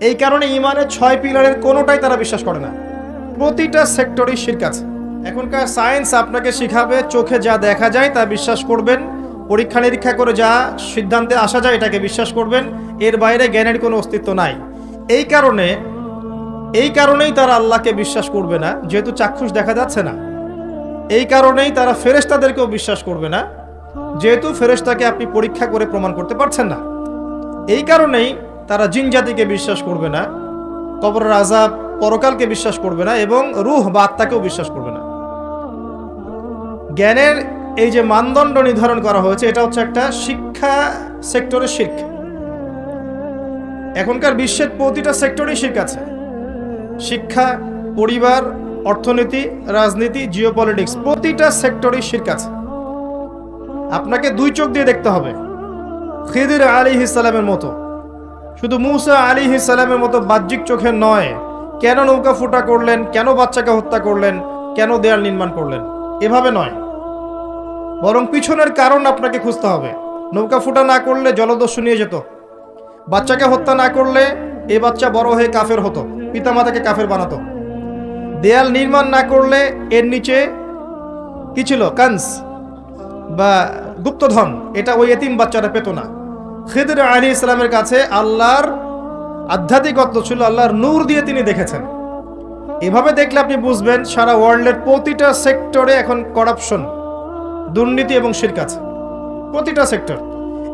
এই কারণে ইমানের ছয় পিলারের কোনোটাই তারা বিশ্বাস করে না। প্রতিটা সেক্টরেই শির্ক আছে। এখনকার সায়েন্স আপনাকে শিখাবে, চোখে যা দেখা যায় তা বিশ্বাস করবেন, পরীক্ষা নিরীক্ষা করে যা সিদ্ধান্তে আসা যায় এটাকে বিশ্বাস করবেন, এর বাইরে জ্ঞানের কোনো অস্তিত্ব নাই। এই কারণে, এই কারণেই তারা আল্লাহকে বিশ্বাস করবে না, যেহেতু চাক্ষুষ দেখা যাচ্ছে না। এই কারণেই তারা ফেরেশতাদেরকেও বিশ্বাস করবে না, যেহেতু ফেরেশতাকে আপনি পরীক্ষা করে প্রমাণ করতে পারছেন না। এই কারণেই তারা জিন জাতিকে বিশ্বাস করবে না, কবরের আজাব পরকালকে বিশ্বাস করবে না এবং রুহ বা আত্মাকেও বিশ্বাস করবে না। জ্ঞানের এই যে মানদণ্ড নির্ধারণ করা হয়েছে, এটা হচ্ছে একটা শিক্ষা সেক্টরের শির্ক। এখনকার বিশ্বের প্রতিটা সেক্টরেই শির্ক আছে। শিক্ষা, পরিবার, অর্থনীতি, রাজনীতি জিও পলিটিক্স প্রতিটা সেক্টরেই শির্ক আছে। আপনাকে দুই চোখ দিয়ে দেখতে হবে। খিদির আলী ইসালামের মতো। শুধু মুসা আলী ইসালামের মতো বাহ্যিক চোখে নয়, কেন নৌকা ফুটা করলেন, কেন বাচ্চাকে হত্যা করলেন, কেন দেয়াল নির্মাণ করলেন? এভাবে নয়। বরং পিছনের কারণ আপনাকে খুঁজতে হবে। নৌকা ফুটা না করলে জলদস্যু নিয়ে যেত। বাচ্চাকে হত্যা না করলে এ বাচ্চা বড় হয়ে কাফের হতো, পিতামাতাকে কাফের বানাতো। দেয়াল নির্মাণ না করলে এর নিচে কি ছিল? কান্স বা গুপ্তধন, এটা ওই এতিম বাচ্চারা পেত না। খিদর আলী ইসলামের কাছে আল্লাহর আধ্যাত্মিকত্ব ছিল, আল্লাহর নূর দিয়ে তিনি দেখেছেন। এভাবে দেখলে আপনি বুঝবেন সারা ওয়ার্ল্ডের প্রতিটা সেক্টরে এখন করাপশন, দুর্নীতি এবং শির্ক আছে। প্রতিটা সেক্টর।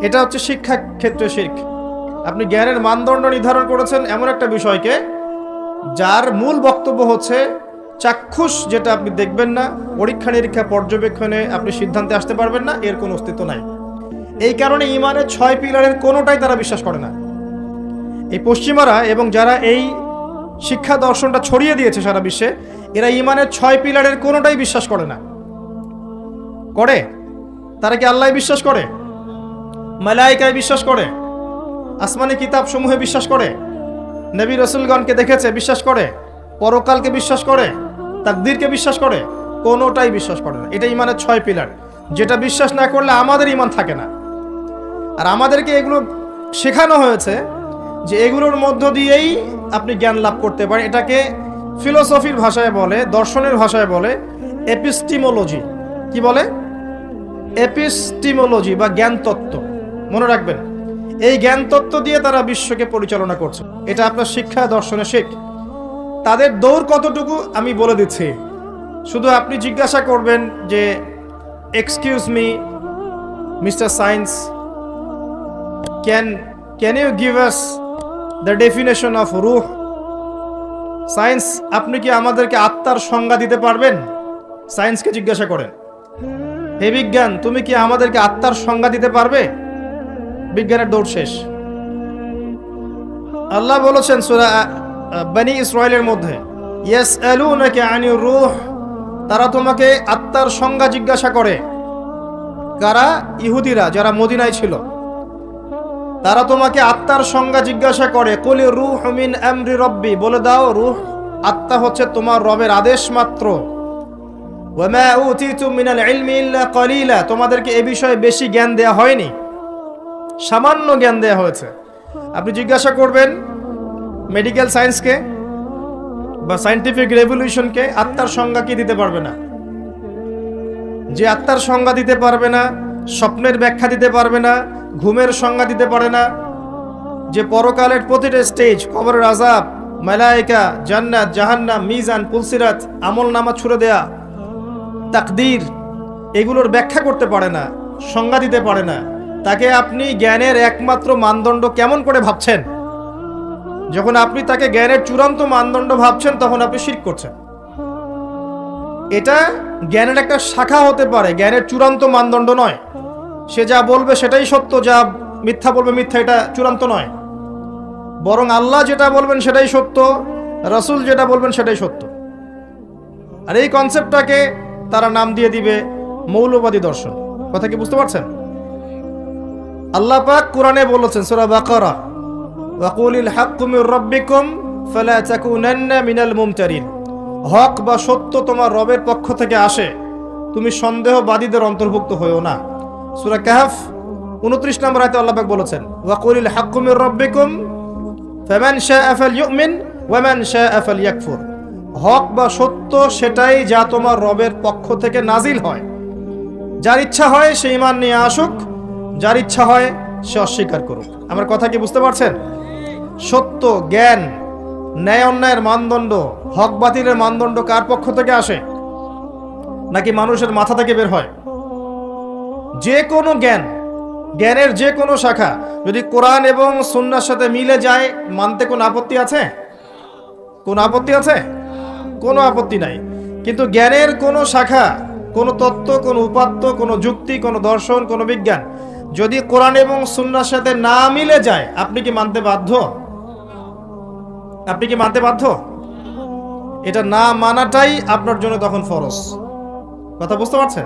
এটা হচ্ছে শিক্ষা ক্ষেত্রে শির্ক। আপনি জ্ঞানের মানদণ্ড নির্ধারণ করেছেন এমন একটা বিষয়কে, যার মূল বক্তব্য হচ্ছে চাক্ষুষ যেটা আপনি দেখবেন না পরীক্ষা নিরীক্ষা পর্যবেক্ষণে আপনি সিদ্ধান্তে আসতে পারবেন না, এর কোনো অস্তিত্ব নাই। এই কারণে ইমানের ছয় পিলারের কোনোটাই তারা বিশ্বাস করে না। এই পশ্চিমারা এবং যারা এই শিক্ষা দর্শনটা ছড়িয়ে দিয়েছে সারা বিশ্বে, এরা ইমানের ছয় পিলারের কোনোটাই বিশ্বাস করে না। করে? তারা কি আল্লাহ বিশ্বাস করে? মালাইকায় বিশ্বাস করে? আসমানি কিতাব সমূহে বিশ্বাস করে? নবী রসুলগণকে দেখেছে, বিশ্বাস করে? পরকালকে বিশ্বাস করে? তাকদিরকে বিশ্বাস করে? কোনোটাই বিশ্বাস করে না। এটা ইমানের ছয় পিলার। যেটা বিশ্বাস না করলে আমাদের ইমান থাকে না। আর আমাদেরকে এগুলো শেখানো হয়েছে যে এগুলোর মধ্য দিয়েই আপনি জ্ঞান লাভ করতে পারেন। এটাকে ফিলোসফির ভাষায় বলে, দর্শনের ভাষায় বলে এপিস্টিমোলজি কি বলে? এপিস্টিমোলজি বা জ্ঞান তত্ত্ব মনে রাখবেন, এই জ্ঞান তত্ত্ব দিয়ে তারা বিশ্বকে পরিচালনা করছে। এটা আপনার শিক্ষা, দর্শনে শেখ। তাদের দৌড় কতটুকু আমি বলে দিচ্ছি। শুধু আপনি জিজ্ঞাসা করবেন যে excuse me mister science can can you give us the definition of রুহ সায়েন্স আপনি কি আমাদেরকে আত্মার সংজ্ঞা দিতে পারবেন? সায়েন্সকে জিজ্ঞাসা করেন। হে বিজ্ঞান, তুমি কি আমাদেরকে আত্মার সংজ্ঞা দিতে পারবে? বিজ্ঞানের দৌড় শেষ। আল্লাহ বলেছেন সুরা বানি ইসরায়েলের মধ্যে ইয়েস আলু নাকি আনি রুহ তারা তোমাকে আত্মার সংজ্ঞা জিজ্ঞাসা করে। কারা? ইহুদিরা, যারা মদিনায় ছিল। তারা তোমাকে আত্মার সংজ্ঞা জিজ্ঞাসা করে, কলি রুহ মিন আমরি রব্বি। বলে দাও, রুহ, আত্মা হচ্ছে তোমার রবের আদেশ মাত্র। তোমাদেরকে এ বিষয়ে বেশি জ্ঞান দেয়া হয়নি। সামান্য জ্ঞান দেয়া হয়েছে। আপনি জিজ্ঞাসা করবেন মেডিকেল সায়েন্সকে বা সায়েন্টিফিক রেভলিউশনকে, আত্মার সংজ্ঞা কি দিতে পারবে না? যে আত্মার সংজ্ঞা দিতে পারবে না স্বপ্নের ব্যাখ্যা দিতে পারবে না, ঘুমের সংজ্ঞা দিতে পারে না। যে পরকালের প্রতিটা স্টেজ কবরের আজাব মেলায়িকা, জান্নাত, জাহান্নাম, মিজান, পুলসিরাত, আমল নামা ছুড়ে দেয়া, তাকদির, এগুলোর ব্যাখ্যা করতে পারে না, সংজ্ঞা দিতে পারে না। তাকে আপনি জ্ঞানের একমাত্র মানদণ্ড কেমন করে ভাবছেন? যখন আপনি তাকে জ্ঞানের চূড়ান্ত মানদণ্ড ভাবছেন, তখন আপনি শির করছেন। এটা জ্ঞানের একটা শাখা হতে পারে, জ্ঞানের চূড়ান্ত মানদণ্ড নয়। সে যা বলবে সেটাই সত্য, যা মিথ্যা বলবে মিথ্যা, এটা চূড়ান্ত নয়। বরং আল্লাহ যেটা বলবেন সেটাই সত্য, রসুল যেটা বলবেন সেটাই সত্য। আর এই কনসেপ্টটাকে তারা নাম দিয়ে দিবে মৌলবাদী দর্শন। কথা কি বুঝতে পারছেন? আল্লাহ পাক কোরআনে বলেছেন, সূরা বাকারা ওয়াকুলিল হাক্কু মির রাব্বিকুম ফালা তাকুনান্না মিনাল মুমতারিন। হক বা সত্য তোমার রবের পক্ষ থেকে আসে, তুমি সন্দেহবাদীদের অন্তর্ভুক্ত হয়েও না। সুরা কাহফ 29 নম্বর আয়াতে আল্লাহ পাক বলেছেন, ওয়াকুলিল হাক্কু মির রাব্বিকুম, ফামান শাআ ফালইউমিন, ওয়ামান শাআ ফালইয়াকফুর। হক বা সত্য সেটাই যা তোমার রবের পক্ষ থেকে নাজিল হয়। যার ইচ্ছা হয় সে ইমান নিয়ে আসুক, যার ইচ্ছা হয় সে অস্বীকার করুক। আমার কথা কি বুঝতে পারছেন? সত্য, জ্ঞান ন্যায় অন্যায়ের মানদণ্ড, হক বাতিলের মানদণ্ড কার পক্ষ থেকে আসে? নাকি মানুষের মাথা থেকে বের হয়? যে কোনো জ্ঞান, জ্ঞানের যে কোনো শাখা, যদি কোরআন এবং সুন্নার সাথে মিলে যায়, মানতে কোনো আপত্তি আছে? কোনো আপত্তি আছে? কোনো আপত্তি নাই। কিন্তু জ্ঞানের কোনো শাখা, কোনো তত্ত্ব, কোনো উপাত্ত, কোনো যুক্তি, কোনো দর্শন, কোনো বিজ্ঞান, যদি কোরআন এবং সুন্নার সাথে না মিলে যায়, আপনি কি মানতে বাধ্য? আপনি কি মানতে বাধ্য? এটা না মানাটাই আপনার জন্য তখন ফরজ। কথা বুঝতে পারছেন?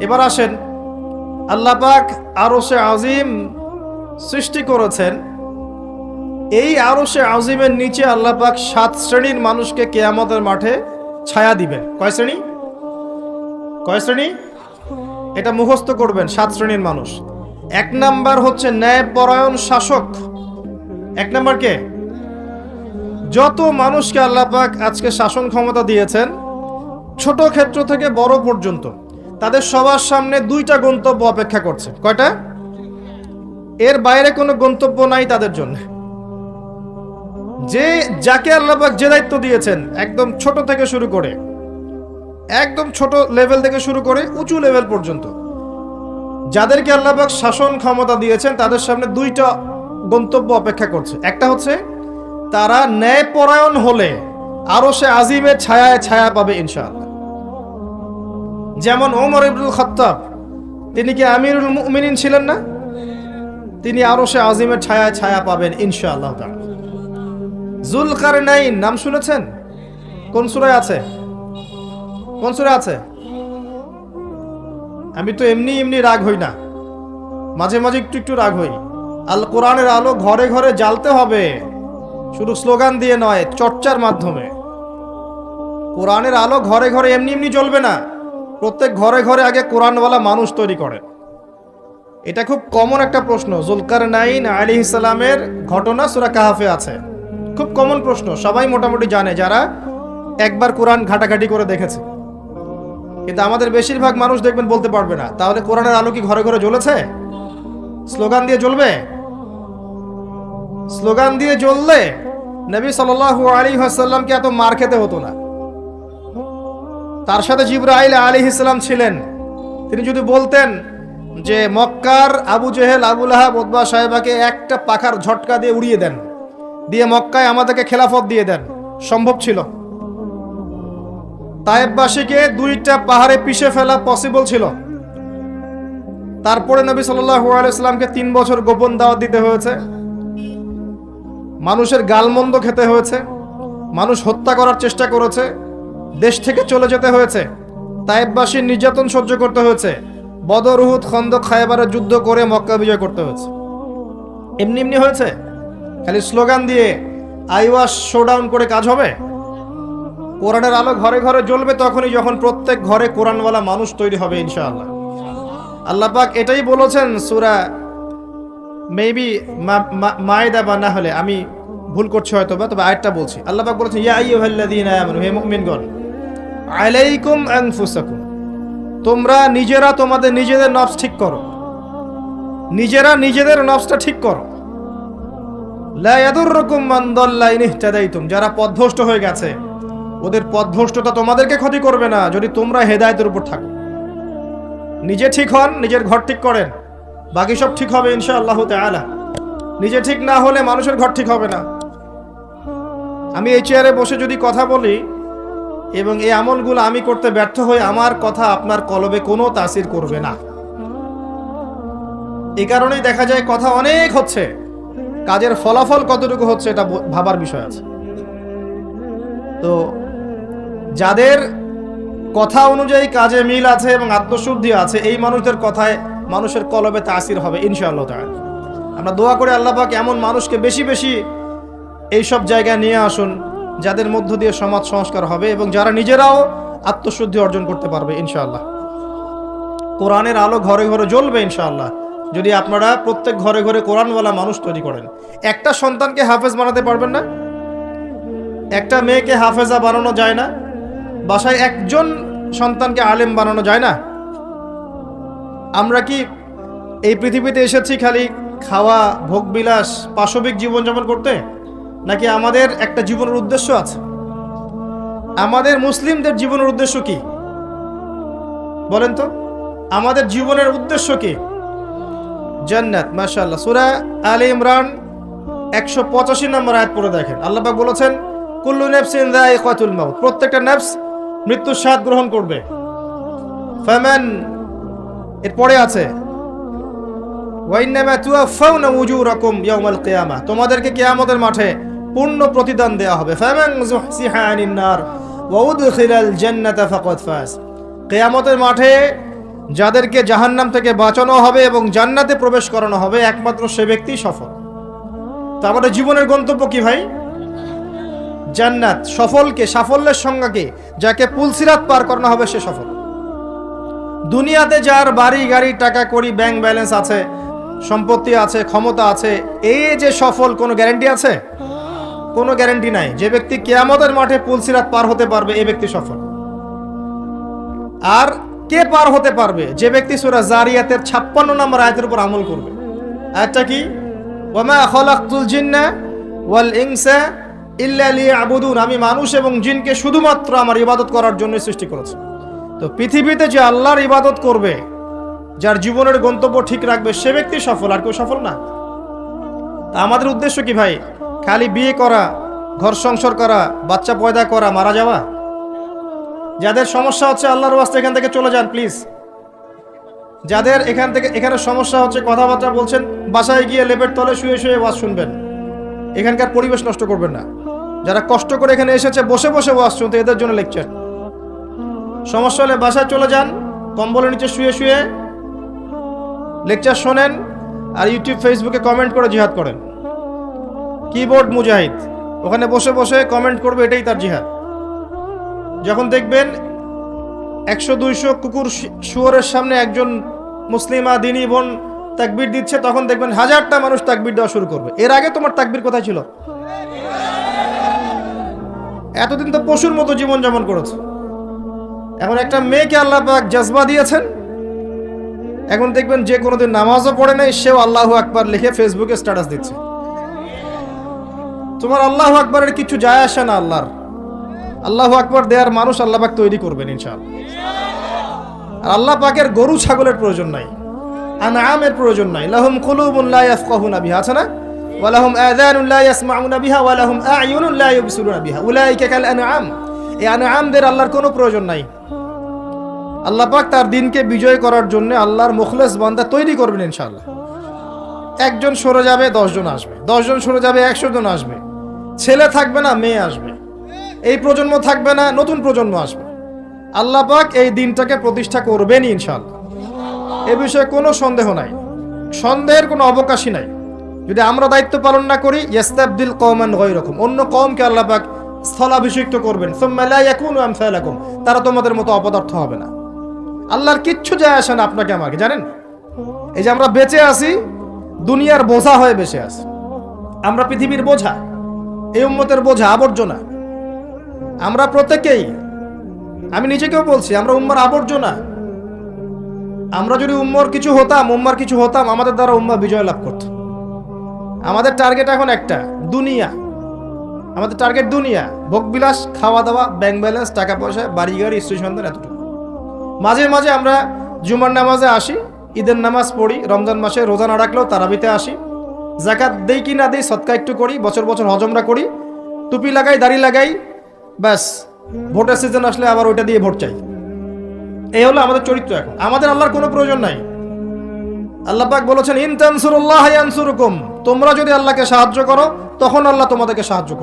এবার আসেন, আল্লাহ পাক আরও সে আজিম সৃষ্টি করেছেন। এই আরও সে আজিমের নিচে আল্লাহ পাক সাত শ্রেণির মানুষকে কেয়ামতের মাঠে ছায়া দিবেন। কয় শ্রেণি? কয় শ্রেণি? এটা মুখস্থ করবেন, সাত শ্রেণির মানুষ। এক নাম্বার হচ্ছে ন্যায়পরায়ণ শাসক। এক নাম্বার কে? যত মানুষকে আল্লাহ পাক আজকে শাসন ক্ষমতা দিয়েছেন, ছোট ক্ষেত্র থেকে বড় পর্যন্ত, তাদের সবার সামনে দুইটা গন্তব্য অপেক্ষা করছে। কয়টা? এর বাইরে কোনো গন্তব্য নাই তাদের জন্য। যে, যাকে আল্লাহবাক যে দায়িত্ব দিয়েছেন, একদম ছোট থেকে শুরু করে, একদম ছোট লেভেল থেকে শুরু করে উঁচু লেভেল পর্যন্ত, যাদেরকে আল্লাহবাক শাসন ক্ষমতা দিয়েছেন, তাদের সামনে দুইটা গন্তব্য অপেক্ষা করছে। একটা হচ্ছে তারা ন্যায়পরায়ণ হলে আরও সে আজিমের ছায়ায় ছায়া পাবে ইনশাআল্লাহ। যেমন ওমর ইবনুল খত্তাব, তিনি কি আমিরুল মুমিনিন ছিলেন না? তিনি আরও সে আজিমের ছায়ায় ছায়া পাবেন ইনশাআল্লাহ তাআলা। জুলকার নাইন নাম শুনেছেন? কোন সুরায় আছে? কোন সুরায় আছে? আমি তো এমনি এমনি রাগ হই না। মাঝে মাঝে একটু একটু রাগ হই। আল কোরআনের আলো ঘরে ঘরে জ্বালতে হবে। শুধু স্লোগান দিয়ে নয়, চর্চার মাধ্যমে। কোরআনের আলো ঘরে ঘরে এমনি এমনি জ্বলবে না। প্রত্যেক ঘরে ঘরে আগে কোরআনওয়ালা মানুষ তৈরি করে। এটা খুব কমন একটা প্রশ্ন। জুলকার নাইন আলী ইসলামের ঘটনা সুরা কাহাফে আছে। খুব কমন প্রশ্ন। সবাই মোটামুটি জানে যারা একবার কোরআন ঘাটাঘাটি করে দেখেছে। কিন্তু আমাদের বেশিরভাগ মানুষ দেখবেন বলতে পারবে না। তাহলে কোরআনের আলো কি ঘরে ঘরে জ্বলেছে? স্লোগান দিয়ে জ্বলবে? স্লোগান দিয়ে জ্বললে নবী সাল আলী হাসাল্লামকে এত মার খেতে হতো না। তার সাথে জিব্রাইল আলী ইসলাম ছিলেন। তিনি যদি বলতেন যে, মক্কার আবু জেহেল আবুল আহাব ওদবা সাহেবাকে একটা পাখার ঝটকা দিয়ে উড়িয়ে দেন, দিয়ে মক্কায় আমাদেরকে খেলাফত দিয়ে দেন, সম্ভব ছিল? তায়েববাসীকে দুইটা পাহাড়ে পিষে ফেলা পসিবল ছিল। তারপরে নবী সাল্লাল্লাহু আলাইহি সাল্লামকে তিন বছর গোপন দাওয়াত দিতে হয়েছে। মানুষের গালমন্দ খেতে হয়েছে, মানুষ হত্যা করার চেষ্টা করেছে, দেশ থেকে চলে যেতে হয়েছে তায়েববাসীর নির্যাতন সহ্য করতে হয়েছে, বদর, উহুদ, খন্দক, খায়বারের যুদ্ধ করে মক্কা বিজয় করতে হয়েছে। এমনি এমনি হয়েছে? খালি স্লোগান দিয়ে আইওয়াস শোডাউন করে কাজ হবে? কোরআনের আলো ঘরে ঘরে জ্বলবে তখনই যখন প্রত্যেক ঘরে কোরআনওয়ালা মানুষ তৈরি হবে, ইনশাআল্লাহ। আল্লাহ পাক এটাই বলেছেন সুরা মেবি মায়দা বা না হলে আমি ভুল করছি হয়তো বা, তবে আরেকটা বলছি। আল্লাহ আনফুসাকুম, তোমরা নিজেরা তোমাদের নিজেদের নফস ঠিক করো। নিজেরা নিজেদের নফসটা ঠিক করো। মান যারা পথভ্রষ্ট হয়ে গেছে, ওদের পথভ্রষ্টতা তোমাদেরকে ক্ষতি করবে না, যদি তোমরা হেদায়েতের উপর থাকো। নিজে ঠিক হন, নিজের ঘর ঠিক করেন, বাকি সব ঠিক হবে ইনশাআল্লাহ তাআলা। নিজে ঠিক না হলে মানুষের ঘর ঠিক হবে না। আমি এই চেয়ারে বসে যদি কথা বলি এবং এই আমলগুলো আমি করতে ব্যর্থ হয়ে আমার কথা আপনার কলবে কোনো তাসির করবে না। এই কারণেই দেখা যায় কথা অনেক হচ্ছে, কাজের ফলাফল কতটুকু হচ্ছে এটা ভাবার বিষয় আছে। তো যাদের কথা অনুযায়ী কাজে মিল আছে এবং আত্মশুদ্ধি আছে, এই মানুষদের কথায় মানুষের কলবে তাসির হবে, ইনশাআল্লাহ তাআলা। আমরা দোয়া করে আল্লাহ পাক এমন মানুষকে বেশি বেশি এই সব জায়গায় নিয়ে আসুন, যাদের মধ্য দিয়ে সমাজ সংস্কার হবে এবং যারা নিজেরাও আত্মশুদ্ধি অর্জন করতে পারবে, ইনশাআল্লাহ। কোরআনের আলো ঘরে ঘরে জ্বলবে, ইনশাআল্লাহ। যদি আপনারা প্রত্যেক ঘরে ঘরে কোরআনওয়ালা মানুষ তৈরি করেন, একটা সন্তানকে হাফেজ বানাতে পারবেন না? একটা মেয়েকে হাফেজা বানানো যায় না? বাসায় একজন সন্তানকে আলেম বানানো যায় না? আমরা কি এই পৃথিবীতে এসেছি খালি খাওয়া, ভোগবিলাস, পাশবিক জীবনযাপন করতে? নাকি আমাদের একটা জীবনের উদ্দেশ্য আছে? আমাদের মুসলিমদের জীবনের উদ্দেশ্য কি? বলেন তো, আমাদের জীবনের উদ্দেশ্য কি? জান্নাত, মাশাআল্লাহ। সূরা আলে ইমরান একশো পঁচাশি নম্বর আয়াত পড়ে দেখেন। আল্লাহ পাক বলেছেন, কুল্লু যায়িকাতুল মাউত। প্রত্যেকটা নাফস মৃত্যুর স্বাদ গ্রহণ করবে। ফামান এরপরে আছে ওয়াইন্নামা তুয়াফাউনা উজুরাকুম ইয়াউমাল কিয়ামা। তোমাদেরকে কিয়ামতের মাঠে পূর্ণ প্রতিদান দেয়া হবে। কিয়ামতের মাঠে যাদেরকে জাহান্নাম থেকে বাঁচানো হবে এবং জান্নাতে প্রবেশ করানো হবে, একমাত্র সে ব্যক্তি সফল। তা আমাদের জীবনের গন্তব্য কি ভাই? জান্নাত। সফলকে, সাফল্যের সংজ্ঞাকে, যাকে পুলসিরাত পার করানো হবে, সে সফল। দুনিয়াতে যার বাড়ি, গাড়ি, টাকা করি ব্যাংক ব্যালেন্স আছে, সম্পত্তি আছে, ক্ষমতা আছে এই যে সফল, কোনো গ্যারান্টি আছে? কোনো গ্যারান্টি নাই। যে ব্যক্তি কেয়ামতের মাঠে পুলসিরাত পার হতে পারবে, এ ব্যক্তি সফল। আর কে পার হতে পারবে? যে ব্যক্তি সুরা জারিয়াতের ছাপ্পান্ন নম্বর আয়াতের উপর আমল করবে। আয়াতটা কি? ওয়ামা খলাকতুল জিন্না ওয়াল ইনসা ইল্লা লিয়াবুদুন। আমি মানুষ এবং জিনকে শুধুমাত্র আমার ইবাদত করার জন্য সৃষ্টি করেছি। তো পৃথিবীতে যে আল্লাহর ইবাদত করবে, যার জীবনের গন্তব্য ঠিক রাখবে, সে ব্যক্তি সফল, আর কেউ সফল না। তা আমাদের উদ্দেশ্য কি ভাই? খালি বিয়ে করা, ঘর সংসার করা, বাচ্চা পয়দা করা, মারা যাওয়া? যাদের সমস্যা হচ্ছে আল্লাহর ওয়াস্তে এখান থেকে চলে যান প্লিজ যাদের এখান থেকে, এখানে সমস্যা হচ্ছে, কথাবার্তা বলছেন, বাসায় গিয়ে লেপের তলে শুয়ে শুয়ে ওয়াজ শুনবেন। এখানকার পরিবেশ নষ্ট করবেন না। যারা কষ্ট করে এখানে এসেছে, বসে বসে ওয়াজ শুনতে, এদের জন্য লেকচার সমস্যা হলে বাসায় চলে যান, কম্বলের নিচে শুয়ে শুয়ে লেকচার শোনেন, আর ইউটিউব ফেসবুকে কমেন্ট করে জিহাদ করেন। কিবোর্ড মুজাহিদ। ওখানে বসে বসে কমেন্ট করবে, এটাই তার জিহাদ। যখন দেখবেন একশো দুইশো কুকুর শুয়োরের সামনে একজন মুসলিমা দিনী বোন তাকবির দিচ্ছে, তখন দেখবেন হাজারটা মানুষ তাকবির দেওয়া শুরু করবে। এর আগে তোমার তাকবির কোথায় ছিল? এতদিন তো পশুর মতো জীবনযাপন করেছে। এখন একটা মেয়েকে আল্লাহ পাক জজবা দিয়েছেন। এখন দেখবেন যে কোনোদিন নামাজও পড়ে নাই, সেও আল্লাহ আকবার লিখে ফেসবুকে স্ট্যাটাস দিচ্ছে। তোমার আল্লাহ আকবরের কিছু যায় আসে না আল্লাহর। আল্লাহ আকবর দেওয়ার মানুষ আল্লাহ তৈরি করবেন ইনশাআল্লাহ। আর আল্লাহ পাকের গরু ছাগলের প্রয়োজন নাই, আনআমের প্রয়োজন নাই। লাহুম কুলুবুন লা ইয়াফকাহুনা বিহা, আছে না? ওয়ালাহুম আযানুন লা ইয়াসমাউনা বিহা ওয়ালাহুম লা ইউবসিরুনা বিহা। উলাইকা কাল আনআম। এই আনআমদের আল্লাহর কোনো প্রয়োজন নাই। আল্লাহ পাক তার দিনকে বিজয় করার জন্য আল্লাহর মুখলেস বান্দা তৈরি করবেন ইনশাআল্লাহ। একজন সরে যাবে, দশজন আসবে। দশজন সরে যাবে, একশো জন আসবে। ছেলে থাকবে না, মেয়ে আসবে। এই প্রজন্ম থাকবে না, নতুন প্রজন্ম আসবে। আল্লাহ পাক এই দিনটাকে প্রতিষ্ঠা করবেনই ইনশাআল্লাহ। এ বিষয়ে কোনো সন্দেহ নাই। সন্দেহের কোনো অবকাশই নাই। যদি আমরা দায়িত্ব পালন না করি, ইয়াস্তাবদিল কওমান গায়রাকুম। অন্য কওমকে আল্লাহ পাক স্থলাভিষিক্ত করবেন। সুম্মা লা ইয়াকুনু আমসালাকুম। তারা তোমাদের মতো অপদার্থ হবে না। আল্লাহর কিচ্ছু যায় আসে না আপনাকে আমাকে, জানেন? এই যে আমরা বেঁচে আছি, দুনিয়ার বোঝা হয়ে বেঁচে আছি। আমরা পৃথিবীর বোঝা। এই উম্মতের বোঝা আবর্জনা। আমরা প্রত্যেকেই আমি নিজেকেও বলছি, আমরা উম্মার আবর্জনা। আমরা যদি উম্মর কিছু হতাম, উম্মার কিছু হতাম, আমাদের দ্বারা উম্মা বিজয় লাভ করত। আমাদের টার্গেট এখন একটা, দুনিয়া। আমাদের টার্গেট দুনিয়া। ভোগবিলাস খাওয়া দাওয়া ব্যাংক ব্যালেন্স টাকা পয়সা, বাড়ি গাড়ি, স্ত্রী সন্তান, এতটুকু। মাঝে মাঝে আমরা জুমার নামাজে আসি, ঈদের নামাজ পড়ি, রমজান মাসে রোজা না রাখলেও তারাবিতে আসি। জাকাত দেই কি না দেই, সৎকা একটু করি, বছর বছর হজমরা করি। টুপি লাগাই, দাড়ি লাগাই, ব্যাস। ভোটের সিজন আসলে আবার ওইটা দিয়ে ভোট চাই। এই হলো আমাদের চরিত্র এখন। আমাদের আল্লাহর কোনো প্রয়োজন নাই। আল্লাহ পাক বলেছেন, ইন তানসুরুল্লাহ ইয়ানসুরুকুম। তোমরা যদি আল্লাহকে সাহায্য করো, তখন আল্লাহ তোমাদেরকে সাহায্য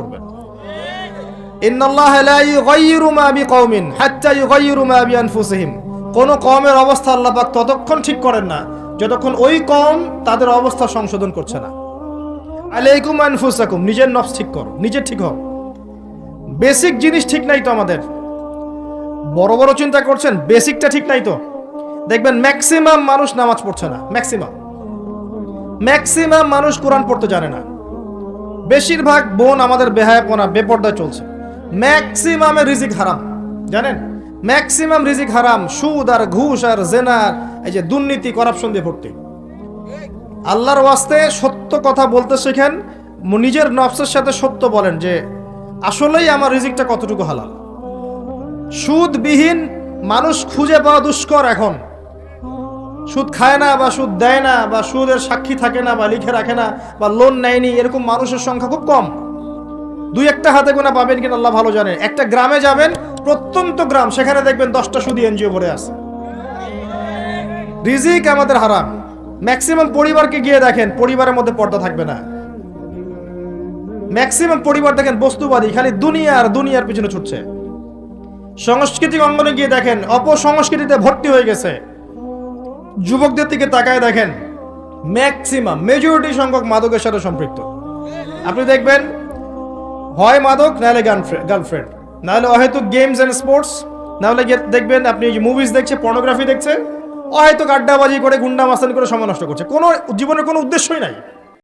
বিআনফুসিহিম। কোন কওমের অবস্থা আল্লাহ পাক ততক্ষণ ঠিক করেন না, যতক্ষণ ওই কম তাদের অবস্থা সংশোধন করছে না। আলাইকুম আনফুসাকুম, নিজের নফস ঠিক করো নিজে ঠিক হও। বেসিক জিনিস ঠিক নাই তো আমাদের। বড় বড় চিন্তা করছেন, বেসিকটা ঠিক নাই তো। দেখবেন ম্যাক্সিমাম মানুষ নামাজ পড়ছে না, ম্যাক্সিমাম। ম্যাক্সিমাম মানুষ কোরআন পড়তে জানে না। বেশিরভাগ বোন আমাদের বেহায়াপনা বেপর্দা চলছে। ম্যাক্সিমামে রিজিক হারাম, জানেন? ম্যাক্সিমাম রিজিক হারাম, সুদ আর ঘুষ আর জেনার এই যে দুর্নীতি, করাপশন দিয়ে ভর্তি। আল্লাহর ওয়াস্তে সত্য কথা বলতে শেখেন নিজের নফসের সাথে সত্য বলেন যে, আসলেই আমার রিজিকটা কতটুকু হালাল। সুদবিহীন মানুষ খুঁজে পাওয়া দুষ্কর এখন। সুদ খায় না বা সুদ দেয় না বা সুদের সাক্ষী থাকে না বা লিখে রাখে না বা লোন নেয়নি, এরকম মানুষের সংখ্যা খুব কম। দুই একটা হাতে গোনা পাবেন কিনা আল্লাহ ভালো জানেন একটা গ্রামে যাবেন, প্রত্যন্ত গ্রাম, সেখানে দেখবেন দশটা সুদি এনজিও ভরে আছে। রিজিক আমাদের হারাম। ম্যাক্সিমাম পরিবারকে গিয়ে দেখেন, পরিবারের মধ্যে পর্দা থাকবে না। ম্যাক্সিমাম পরিবার দেখেন বস্তুবাদী, খালি দুনিয়া আর দুনিয়ার পিছনে ছুটছে। সাংস্কৃতিক অঙ্গনে গিয়ে দেখেন, অপসংস্কৃতিতে ভর্তি হয়ে গেছে। যুবকদের দিকে তাকায় দেখেন, ম্যাক্সিমাম মেজরিটি সংখ্যক মাদকের সাথে সম্পৃক্ত। আপনি দেখবেন, হয় মাদক নাহলে গার্লফ্রেন্ড নাহলে হয়তো গেমস অ্যান্ড স্পোর্টস নাহলে দেখবেন, আপনি মুভিজ দেখছে পর্নোগ্রাফি দেখছে। হয়তো আড্ডাবাজি করে গুন্ডা মাস্তানি করে সময় নষ্ট করছে। কোনো জীবনের কোনো উদ্দেশ্যই নাই।